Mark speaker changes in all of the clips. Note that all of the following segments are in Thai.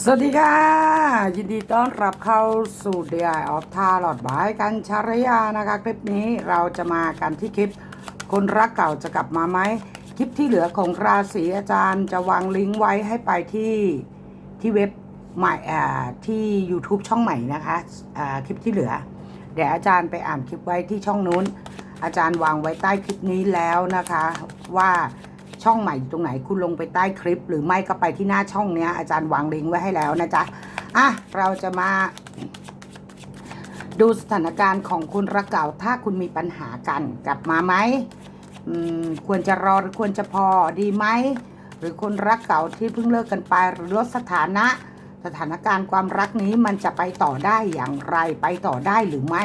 Speaker 1: สวัสดีค่ะ ยินดีต้อนรับเข้าสู่ DI of t a r o t บายกันชารยานะคะ คลิปนี้เราจะมากันที่คลิป คนรักเก่าจะกลับมาไหม คลิปที่เหลือของราศีอาจารย์จะวางลิงก์ไว้ให้ไปที่ที่เว็บใหม่อ่าที่ YouTube ช่องใหม่นะคะอ่าคลิปที่เหลือ เดี๋ยวอาจารย์ไปอ่านคลิปไว้ที่ช่องนู้น อาจารย์วางไว้ใต้คลิปนี้แล้วนะคะว่า ช่องใหม่อยู่ตรงไหนคุณลงไปใต้คลิป หรือไม่ก็ไปที่หน้าช่องเนี้ยอาจารย์วางลิงก์ไว้ให้แล้วนะจ๊ะอะเราจะมาดูสถานการณ์ของคุณรักเก่าถ้าคุณมีปัญหากันกลับมาไหมอืมควรจะรอหรือควรจะพอดีไหมหรือคนรักเก่าที่เพิ่งเลิกกันไปหรือลดสถานะ สถานการณ์ความรักนี้มันจะไปต่อได้อย่างไรไปต่อได้หรือไม่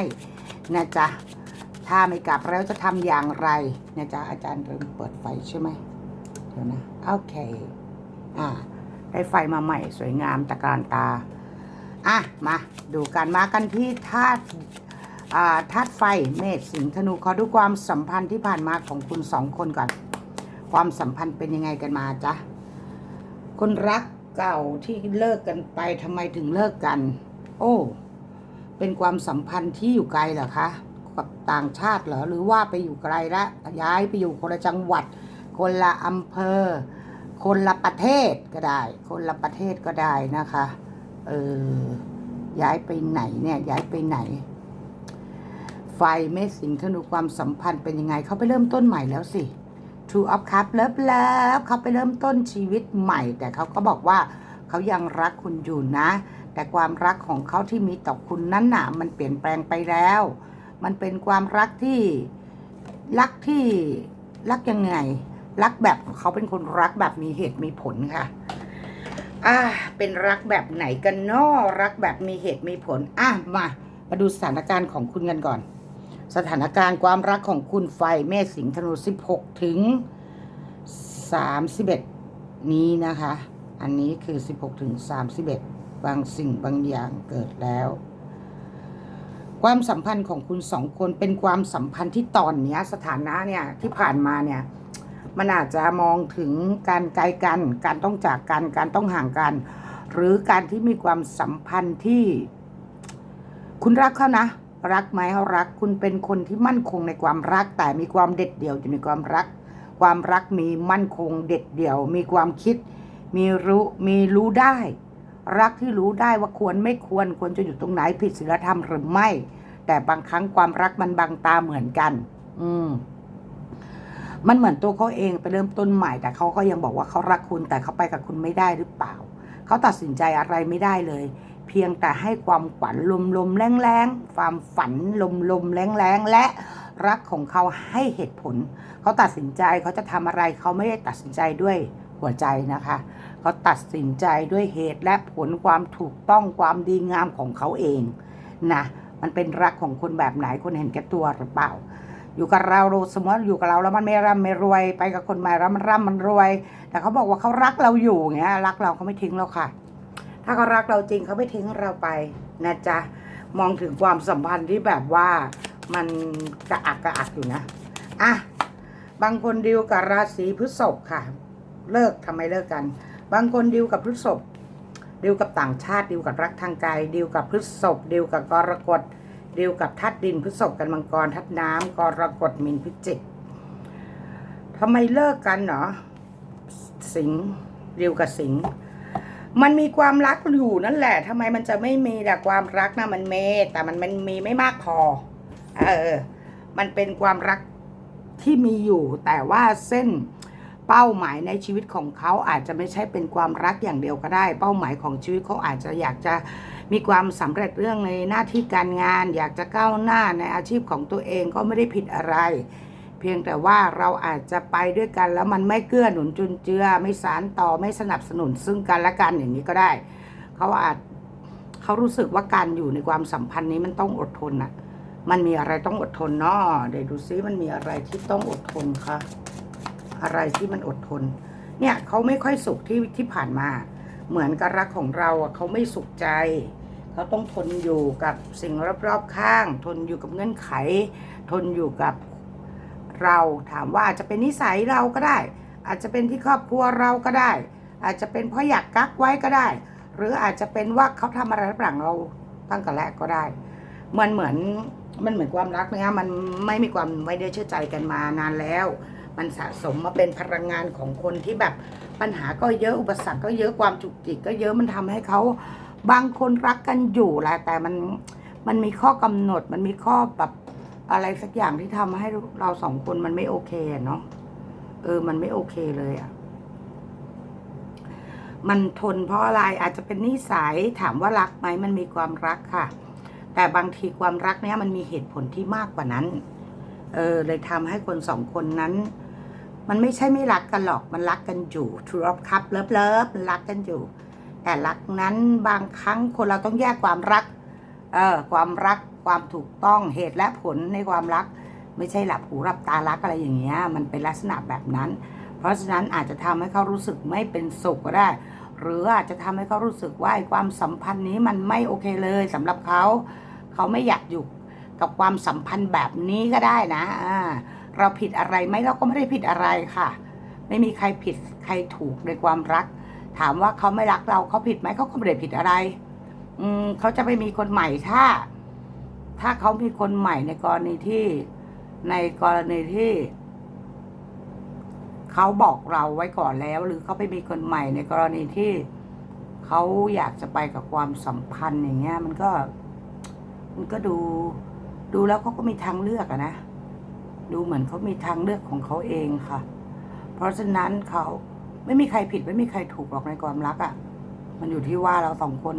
Speaker 1: นะจ๊ะถ้าไม่กลับแล้วจะทำอย่างไรนะจ๊ะอาจารย์เริ่มเปิดไฟใช่ไหม ดี๋ยวนะโอเค อ่า ได้ไฟมาใหม่สวยงามตะการตา อะ มาดูกันมากันที่ธาตุอ่าธาตุไฟเมษสิงห์ธนูขอดูความสัมพันธ์ที่ผ่านมาของคุณสองคนก่อน ความสัมพันธ์เป็นยังไงกันมาจ๊ะคนรักเก่าที่เลิกกันไปทำไมถึงเลิกกัน โอ้ เป็นความสัมพันธ์ที่อยู่ไกลเหรอคะ กับต่างชาติเหรอหรือว่าไปอยู่ไกลละย้ายไปอยู่คนละจังหวัด คนละอำเภอ คนละประเทศก็ได้ คนละประเทศก็ได้นะคะเออย้ายไปไหนเนี่ยย้ายไปไหน ไฟเมสิงธนูความสัมพันธ์เป็นยังไงเขาไปเริ่มต้นใหม่แล้วสิ True of Cup เลิฟเลิฟเขาไปเริ่มต้นชีวิตใหม่ แต่เขาก็บอกว่าเขายังรักคุณอยู่นะ แต่ความรักของเขาที่มีต่อคุณนั้นน่ะ มันเปลี่ยนแปลงไปแล้ว มันเป็นความรักที่รักที่รักยังไง รักแบบเขาเป็นคนรักแบบมีเหตุมีผลค่ะ อ่า เป็นรักแบบไหนกันนาะรักแบบมีเหตุมีผล อะมา มาดูสถานการณ์ของคุณกันก่อน สถานการณ์ความรักของคุณไฟเมษสิงห์ธนู16ถึง31นี้นะคะ อันนี้คือ16ถึง31บางสิ่งบางอย่างเกิดแล้วความสัมพันธ์ของคุณสองคนเป็นความสัมพันธ์ที่ตอนเนี้ยสถานะเนี่ยที่ผ่านมาเนี่ย มันอาจจะมองถึงการไกลกัน การต้องจากกัน การต้องห่างกัน หรือการที่มีความสัมพันธ์ที่ คุณรักเขานะ รักไหมเขารัก คุณเป็นคนที่มั่นคงในความรัก แต่มีความเด็ดเดี่ยวอยู่ในความรัก ความรักมีมั่นคงเด็ดเดี่ยว มีความคิด มีรู้ มีรู้ได้ รักที่รู้ได้ว่าควรไม่ควร ควรจะอยู่ตรงไหนผิดศีลธรรมหรือไม่ แต่บางครั้งความรักมันบังตาเหมือนกัน อืม มันเหมือนตัวเขาเองไปเริ่มต้นใหม่ แต่เขาก็ยังบอกว่าเขารักคุณ แต่เขาไปกับคุณไม่ได้หรือเปล่า เขาตัดสินใจอะไรไม่ได้เลย เพียงแต่ให้ความฝันลมลมแรงๆความฝันลมลมแรงแรงๆและรักของเขาให้เหตุผล เขาตัดสินใจเขาจะทำอะไรเขาไม่ได้ตัดสินใจด้วยหัวใจนะคะ เขาตัดสินใจด้วยเหตุและผลความถูกต้องความดีงามของเขาเองนะมันเป็นรักของคนแบบไหนคนเห็นแก่ตัวหรือเปล่า อยู่กับเราสมมติอยู่กับเราแล้วมันไม่ร่ำไม่รวย ไปกับคนใหม่แล้วมันร่ำมันรวย แต่เขาบอกว่าเขารักเราอยู่เงี้ยรักเราเขาไม่ทิ้งเราค่ะ ถ้าเขารักเราจริงเขาไม่ทิ้งเราไปนะจ๊ะมองถึงความสัมพันธ์ที่แบบว่ามันกระอักกระอักอยู่นะอะบางคนดิวกับราศีพฤษภค่ะ เลิกทำไมเลิกกัน บางคนดิวกับพฤษภดิวกับต่างชาติดิวกับรักทางกายดิวกับพฤษภดิวกับกรกฎ ดิวกับทัดดินพฤษภกันมังกรทัดน้ำกรกฎมินพิจิกทำไมเลิกกันเนาะสิงดิวกับสิงมันมีความรักอยู่นั่นแหละทำไมมันจะไม่มีแต่ความรักนะมันเมแต่มันมันมีไม่มากพอ เออ มันเป็นความรักที่มีอยู่ แต่ว่าเส้น เป้าหมายในชีวิตของเขาอาจจะไม่ใช่เป็นความรักอย่างเดียวก็ได้ เป้าหมายของชีวิตเขาอาจจะอยากจะมีความสำเร็จเรื่องในหน้าที่การงาน อยากจะก้าวหน้าในอาชีพของตัวเองก็ไม่ได้ผิดอะไร เพียงแต่ว่าเราอาจจะไปด้วยกันแล้วมันไม่เกื้อหนุนจุนเจือ ไม่สารต่อไม่สนับสนุนซึ่งกันและกันอย่างนี้ก็ได้ เขาอาจเขารู้สึกว่าการอยู่ในความสัมพันธ์นี้มันต้องอดทนน่ะมันมีอะไรต้องอดทนเนาะเดี๋ยวดูซิมันมีอะไรที่ต้องอดทนคะ อะไรที่มันอดทน เนี่ยเขาไม่ค่อยสุขที่ที่ผ่านมา เหมือนกับรักของเราอะเขาไม่สุขใจเขาต้องทนอยู่กับสิ่งรอบๆข้าง ทนอยู่กับเงื่อนไข ทนอยู่กับเราถามว่าอาจจะเป็นนิสัยเราก็ได้ อาจจะเป็นที่ครอบครัวเราก็ได้ อาจจะเป็นเพราะอยากกักไว้ก็ได้ หรืออาจจะเป็นว่าเขาทำอะไรหลังเราตั้งแต่แรกก็ได้มันเหมือนมันเหมือนความรักเนี่ยมันไม่มีความไว้เนื้อเชื่อใจกันมานานแล้ว มันสะสมมาเป็นพลังงานของคนที่แบบปัญหาก็เยอะอุปสรรคก็เยอะความจุกจิกก็เยอะมันทำให้เขาบางคนรักกันอยู่แหละแต่มันมันมีข้อกำหนด มันมีข้อแบบอะไรสักอย่างที่ทำให้เราสองคนมันไม่โอเคเนาะเออ มันไม่โอเคเลยอะมันทนเพราะอะไรอาจจะเป็นนิสัยถามว่ารักไหมมันมีความรักค่ะ แต่บางทีความรักเนี้ยมันมีเหตุผลที่มากกว่านั้น เออเลยทำให้คนสองคนนั้น มันไม่ใช่ไม่รักกันหรอกมันรักกันอยู่ True of Cup เลิฟเลิฟมันรักกันอยู่ แต่รักนั้นบางครั้งคนเราต้องแยกความรักเออความรักความถูกต้องเหตุและผลในความรัก ไม่ใช่หลับหูหลับตารักอะไรอย่างเงี้ยมันเป็นลักษณะแบบนั้น เพราะฉะนั้นอาจจะทำให้เขารู้สึกไม่เป็นสุขก็ได้ หรืออาจจะทำให้เขารู้สึกว่าไอ้ความสัมพันธ์นี้มันไม่โอเคเลยสำหรับเขา เขาไม่อยากอยู่กับความสัมพันธ์แบบนี้ก็ได้นะอ่า เราผิดอะไรไหมเราก็ไม่ได้ผิดอะไรค่ะ ไม่มีใครผิดใครถูกในความรัก ถามว่าเขาไม่รักเราเขาผิดไหมเขาก็ไม่ได้ผิดอะไร อืมเขาจะไปมีคนใหม่ถ้า ถ้าเขามีคนใหม่ในกรณีที่ในกรณีที่เขาบอกเราไว้ก่อนแล้ว หรือเขาไปมีคนใหม่ในกรณีที่เขาอยากจะไปกับความสัมพันธ์อย่างเงี้ย มันก็ มันก็ดูดูแล้วเขาก็มีทางเลือกอะนะ ดูเหมือนเขามีทางเลือกของเขาเองค่ะ เพราะฉะนั้นเขาไม่มีใครผิดไม่มีใครถูกหรอกในความรักอะมันอยู่ที่ว่าเราสองคน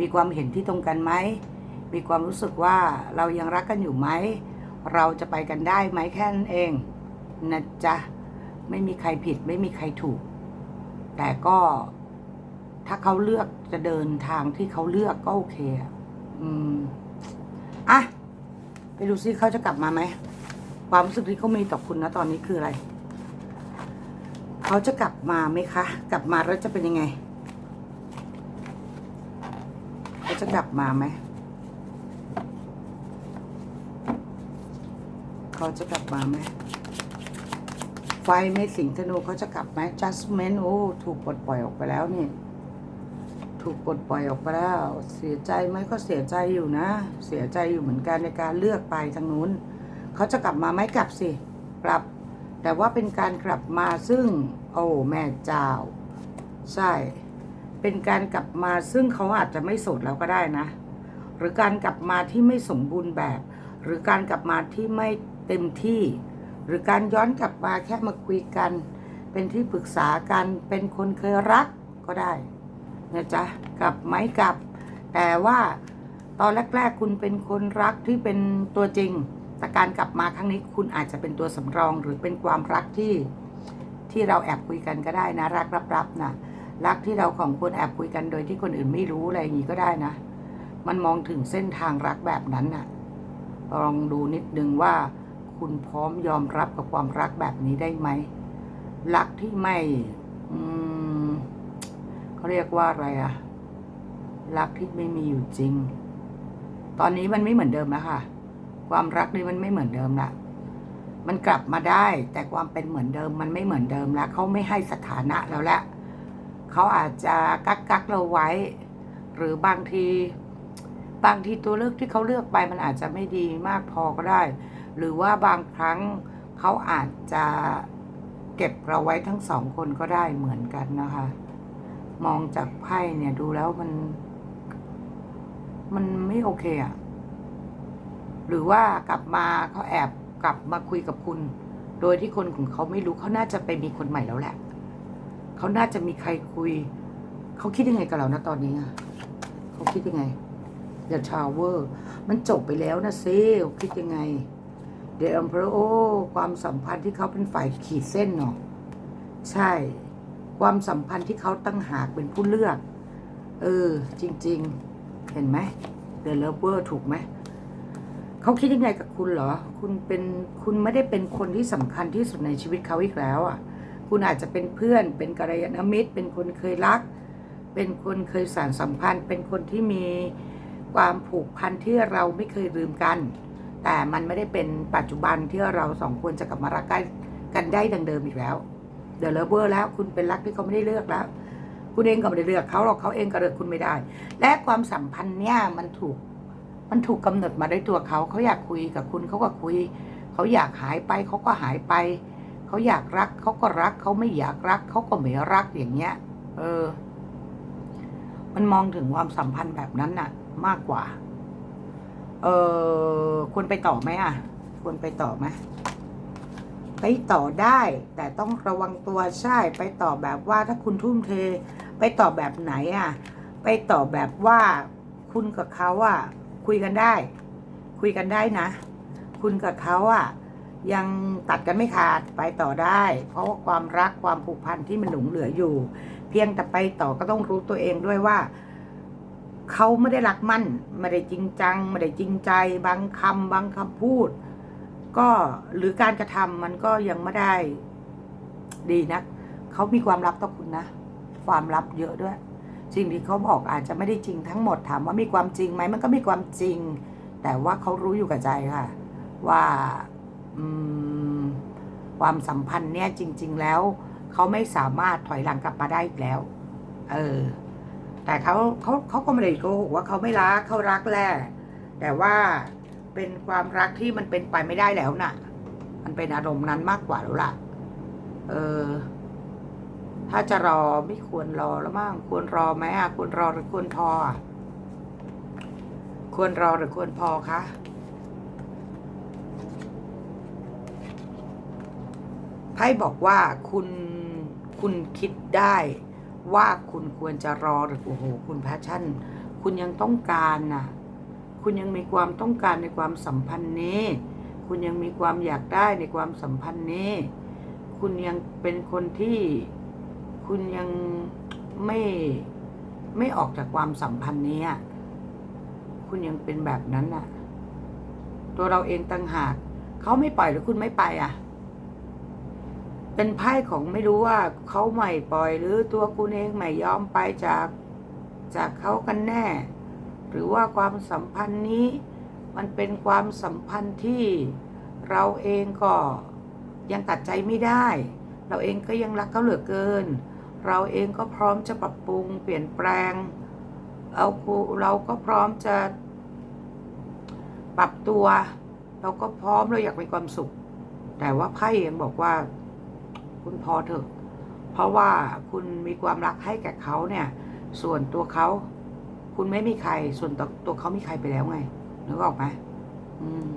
Speaker 1: มีความเห็นที่ตรงกันไหม มีความรู้สึกว่าเรายังรักกันอยู่ไหม เราจะไปกันได้ไหมแค่นั้นเองนะจ๊ะ ไม่มีใครผิดไม่มีใครถูก แต่ก็ถ้าเขาเลือกจะเดินทางที่เขาเลือกก็โอเคอะอืม อะ ไปดูซิเขาจะกลับมาไหม ความรู้สึกที่เขามีต่อคุณนะตอนนี้คืออะไร เขาจะกลับมาไหมคะ กลับมาแล้วจะเป็นยังไงเขาจะกลับมาไหมเขาจะกลับมาไหมไฟไม่สิงธนูเขาจะกลับไหม judgment โอ้ถูกปลดปล่อยออกไปแล้วนี่ ถูกปลดปล่อยออกไปแล้ว เสียใจไหมก็เสียใจอยู่นะ เสียใจอยู่เหมือนกันในการเลือกไปทางนู้น เขาจะกลับมาไหมกลับสิกลับ แต่ว่าเป็นการกลับมาซึ่ง โอ้แม่เจ้า ใช่ เป็นการกลับมาซึ่งเขาอาจจะไม่โสดแล้วก็ได้นะ หรือการกลับมาที่ไม่สมบูรณ์แบบ หรือการกลับมาที่ไม่เต็มที่ หรือการย้อนกลับมาแค่มาคุยกัน เป็นที่ปรึกษากันเป็นคนเคยรักก็ได้นะจ๊ะกลับไหมกลับ แต่ว่าตอนแรก ๆ คุณเป็นคนรักที่เป็นตัวจริง แต่การกลับมาครั้งนี้คุณอาจจะเป็นตัวสำรองหรือเป็นความรักที่ที่เราแอบคุยกันก็ได้นะ รักรับๆนะรักที่เราของคนแอบคุยกันโดยที่คนอื่นไม่รู้อะไรอย่างนี้ก็ได้นะ มันมองถึงเส้นทางรักแบบนั้นน่ะลองดูนิดนึงว่า คุณพร้อมยอมรับกับความรักแบบนี้ได้ไหมรักที่ไม่เขาเรียกว่าอะไรอะรักที่ไม่มีอยู่จริง ตอนนี้มันไม่เหมือนเดิมแล้วค่ะ ความรักนี่มันไม่เหมือนเดิมละมันกลับมาได้ แต่ความเป็นเหมือนเดิมมันไม่เหมือนเดิมแล้วเขาไม่ให้สถานะแล้วแหละเขาอาจจะกักกักเราไว้ หรือบางที บางทีตัวเลือกที่เขาเลือกไปมันอาจจะไม่ดีมากพอก็ได้ หรือว่าบางครั้งเขาอาจจะเก็บเราไว้ทั้งสองคนก็ได้เหมือนกันนะคะ มองจากไพ่เนี่ยดูแล้วมัน มันไม่โอเคอะ หรือว่ากลับมาเขาแอบกลับมาคุยกับคุณ โดยที่คนของเขาไม่รู้เขาน่าจะไปมีคนใหม่แล้วแหละเขาน่าจะมีใครคุย เขาคิดยังไงกับเรานะตอนนี้อะเขาคิดยังไงเดอะชาวเวอร์มันจบไปแล้วนะเซลคิดยังไงเดอะ e อ p เ r โอความสัมพันธ์ที่เขาเป็นฝ่ายขีดเส้นเนาะใช่ ความสัมพันธ์ที่เขาตั้งหากเป็นผู้เลือก เออ จริง ๆ เห็นไหมเดอะเลเวอร์ถูกไหม เขาคิดยังไงกับคุณเหรอ คุณเป็นคุณไม่ได้เป็นคนที่สำคัญที่สุดในชีวิตเขาอีกแล้วอะ คุณอาจจะเป็นเพื่อน เป็นกัลยาณมิตร เป็นคนเคยรัก เป็นคนเคยสานสัมพันธ์ เป็นคนที่มีความผูกพันที่เราไม่เคยลืมกัน แต่มันไม่ได้เป็นปัจจุบันที่เราสองคนจะกลับมารักกันกันได้ดังเดิมอีกแล้ว เดอะเลเวอร์แล้วคุณเป็นรักที่เขาไม่ได้เลือกแล้ว คุณเองก็ไม่ได้เลือกเขาหรอกเขาเองก็เลือกคุณไม่ได้ และความสัมพันธ์เนี่ยมันถูก มันถูกกำหนดมาด้วยตัวเขา เขาอยากคุยกับคุณเขาก็คุย เขาอยากหายไปเขาก็หายไป เขาอยากรักเขาก็รัก เขาไม่อยากรัก เขาก็ไม่รักอย่างเงี้ย เออ มันมองถึงความสัมพันธ์แบบนั้นน่ะ มากกว่า เออควรไปต่อไหมอะ ควรไปต่อไหมไปต่อได้ แต่ต้องระวังตัวใช่ ไปต่อแบบว่าถ้าคุณทุ่มเท ไปต่อแบบไหนอะ ไปต่อแบบว่าคุณกับเขาอะ คุยกันได้ คุยกันได้นะ คุณกับเขาอะ ยังตัดกันไม่ขาดไปต่อได้ เพราะว่าความรักความผูกพันที่มันหลงเหลืออยู่ เพียงแต่ไปต่อก็ต้องรู้ตัวเองด้วยว่าเขาไม่ได้รักมั่นไม่ได้จริงจังไม่ได้จริงใจ บางคำบางคำพูด ก็หรือการกระทำมันก็ยังไม่ได้ดีนะเขามีความลับต่อคุณนะ ความลับเยอะด้วย สิ่งที่เขาบอกอาจจะไม่ได้จริงทั้งหมดถามว่ามีความจริงไหมมันก็มีความจริง แต่ว่าเขารู้อยู่กับใจค่ะ ว่าความสัมพันธ์เนี่ยจริง ๆ แล้วเขาไม่สามารถถอยหลังกลับมาได้อีกแล้ว เออ แต่เขาเขาเขาก็ไม่ได้โกหกว่าเขาไม่รักเขารักแหละแต่ว่าเป็นความรักที่มันเป็นไปไม่ได้แล้วน่ะ มันเป็นอารมณ์นั้นมากกว่าแล้วล่ะ เออ ถ้าจะรอไม่ควรรอแล้วมั้งควรรอไหมอะควรรอหรือควรพอ ควรรอหรือควรพอคะไพ่บอกว่าคุณคุณคิดได้ว่าคุณควรจะรอหรือโอ้โหคุณแพชชั่น คุณยังต้องการน่ะ คุณยังมีความต้องการในความสัมพันธ์นี้ คุณยังมีความอยากได้ในความสัมพันธ์นี้ คุณยังเป็นคนที่ คุณยังไม่ไม่ออกจากความสัมพันธ์นี้คุณยังเป็นแบบนั้นน่ะ ตัวเราเองต่างหากเขาไม่ปล่อยหรือคุณไม่ไปอะ เป็นไพ่ของไม่รู้ว่าเขาไม่ปล่อยหรือตัวคุณเองไม่ยอมไปจากจากเขากันแน่ หรือว่าความสัมพันธ์นี้ มันเป็นความสัมพันธ์ที่เราเองก็ยังตัดใจไม่ได้ เราเองก็ยังรักเขาเหลือเกิน เราเองก็พร้อมจะปรับปรุงเปลี่ยนแปลง เราเราก็พร้อมจะปรับตัว เราก็พร้อมเราอยากมีความสุข แต่ว่าไพ่ยังบอกว่า คุณพอเถอะ เพราะว่าคุณมีความรักให้แก่เขาเนี่ย ส่วนตัวเขาคุณไม่มีใคร ส่วนตัวตัวเขามีใครไปแล้วไงนึกออกไหมอืม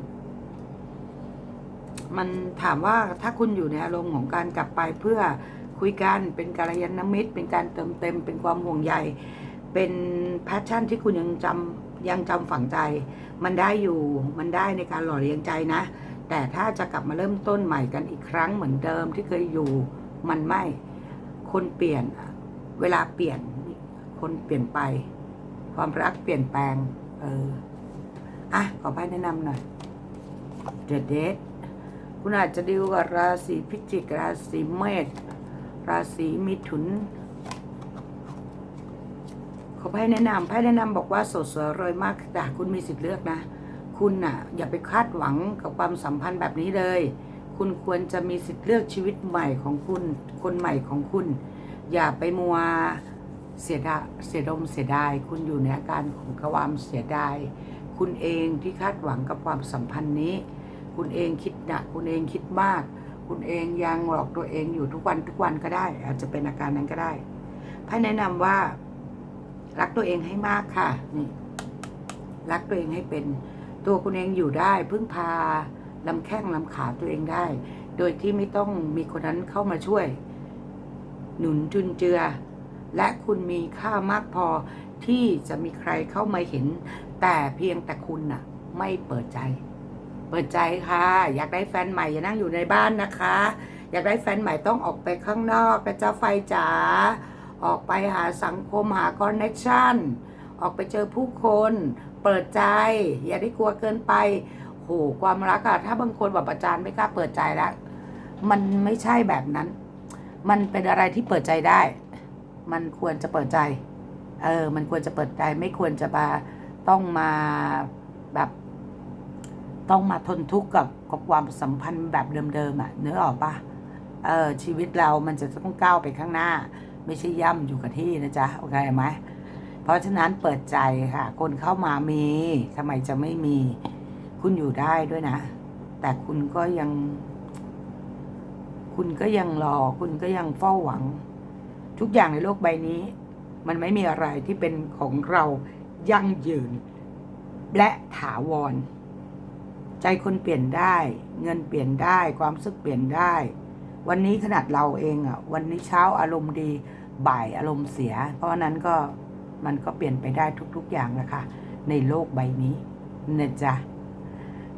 Speaker 1: มันถามว่าถ้าคุณอยู่ในอารมณ์ของการกลับไปเพื่อ คุยกันเป็นการยานมิตร เป็นการเติมเต็ม เป็นความห่วงใยเป็นแพชชั่นที่คุณยังจำยังจำฝังใจ มันได้อยู่มันได้ในการหล่อเลี้ยงใจนะ แต่ถ้าจะกลับมาเริ่มต้นใหม่กันอีกครั้งเหมือนเดิมที่เคยอยู่มันไม่ คนเปลี่ยนเวลาเปลี่ยนคนเปลี่ยนไป ความรักเปลี่ยนแปลง เอออะขอไพ่แนะนำหน่อย The Date คุณอาจจะดีลกับราศีพิจิกราศีเมษ ราศีมิถุนขอไพ่แนะนำไพ่แนะนำบอกว่าสดสวยรวยมากแต่คุณมีสิทธิ์เลือกนะ คุณน่ะ อย่าไปคาดหวังกับความสัมพันธ์แบบนี้เลย คุณควรจะมีสิทธิ์เลือกชีวิตใหม่ของคุณ คนใหม่ของคุณ อย่าไปมัวเสียดาเสียดมเสียดาย คุณอยู่ในอาการของความเสียดาย คุณเองที่คาดหวังกับความสัมพันธ์นี้ คุณเองคิดหนักคุณเองคิดมาก คุณเองยังหลอกตัวเองอยู่ทุกวันทุกวันก็ได้ อาจจะเป็นอาการนั้นก็ได้ไพ่แนะนำว่า รักตัวเองให้มากค่ะนี่รักตัวเองให้เป็น ตัวคุณเองอยู่ได้ พึ่งพาลำแข้งลำขาตัวเองได้ โดยที่ไม่ต้องมีคนนั้นเข้ามาช่วย หนุนจุนเจือ และคุณมีค่ามากพอที่จะมีใครเข้ามาเห็น แต่เพียงแต่คุณน่ะ ไม่เปิดใจ เปิดใจค่ะ อยากได้แฟนใหม่อย่านั่งอยู่ในบ้านนะคะ อยากได้แฟนใหม่ต้องออกไปข้างนอกนะจ๊ะไฟจ๋าออกไปหาสังคมหาคอนเน็ชันออกไปเจอผู้คนเปิดใจ อย่าได้กลัวเกินไปโหความรักอะถ้าบางคนแบบประจานไม่กล้าเปิดใจแล้วมันไม่ใช่แบบนั้น มันเป็นอะไรที่เปิดใจได้ มันควรจะเปิดใจ เออ มันควรจะเปิดใจ ไม่ควรจะมาต้องมาแบบ ต้องมาทนทุกข์กับกับความสัมพันธ์แบบเดิมๆอะเนื้อออกปะเออชีวิตเรามันจะต้องก้าวไปข้างหน้า ไม่ใช่ย่ำอยู่กับที่นะจ๊ะโอเคไหมเพราะฉะนั้นเปิดใจค่ะ คนเข้ามามีทำไมจะไม่มี คุณอยู่ได้ด้วยนะ แต่คุณก็ยัง คุณก็ยังรอ คุณก็ยังเฝ้าหวัง ทุกอย่างในโลกใบนี้ มันไม่มีอะไรที่เป็นของเรายั่งยืน และถาวร ใจคนเปลี่ยนได้ เงินเปลี่ยนได้ ความรู้สึกเปลี่ยนได้ วันนี้ขนาดเราเองอะ วันนี้เช้าอารมณ์ดี บ่ายอารมณ์เสีย เพราะนั้นก็มันก็เปลี่ยนไปได้ทุก ๆ อย่างนะคะ ในโลกใบนี้นะจ๊ะ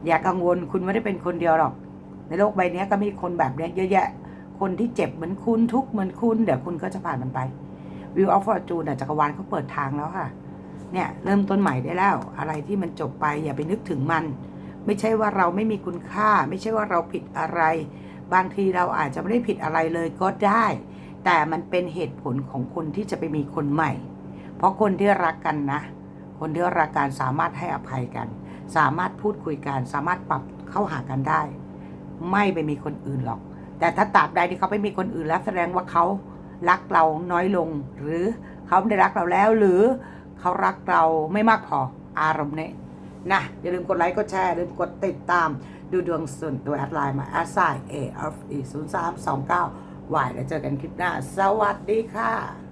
Speaker 1: อย่ากังวลคุณไม่ได้เป็นคนเดียวหรอก ในโลกใบนี้ก็มีคนแบบเนี้ยเยอะแยะ คนที่เจ็บเหมือนคุณทุกเหมือนคุณ เดี๋ยวคุณก็จะผ่านมันไปวิวออฟฟอร์จูนจักรวาลเขาเปิดทางแล้วค่ะ เนี่ย เริ่มต้นใหม่ได้แล้ว อะไรที่มันจบไปอย่าไปนึกถึงมัน ไม่ใช่ว่าเราไม่มีคุณค่า ไม่ใช่ว่าเราผิดอะไร บางทีเราอาจจะไม่ได้ผิดอะไรเลยก็ได้ แต่มันเป็นเหตุผลของคนที่จะไปมีคนใหม่ เพราะคนที่รักกันนะ คนที่รักกันสามารถให้อภัยกัน สามารถพูดคุยกัน สามารถปรับเข้าหากันได้ ไม่ไปมีคนอื่นหรอก แต่ถ้าตราบใดที่เขาไปมีคนอื่นแล้วแสดงว่าเขารักเราน้อยลง หรือเขาไม่ได้รักเราแล้วหรือเขารักเราไม่มากพออารมณ์เนี้ นะอย่าลืมกดไลค์กดแชร์อย่าลืมกดติดตาม ดูดวงส่วนตัวแอดไลน์มาแอดไซน์ A F E 0 3 2 9 Y แล้วเจอกันคลิปหน้า สวัสดีค่ะ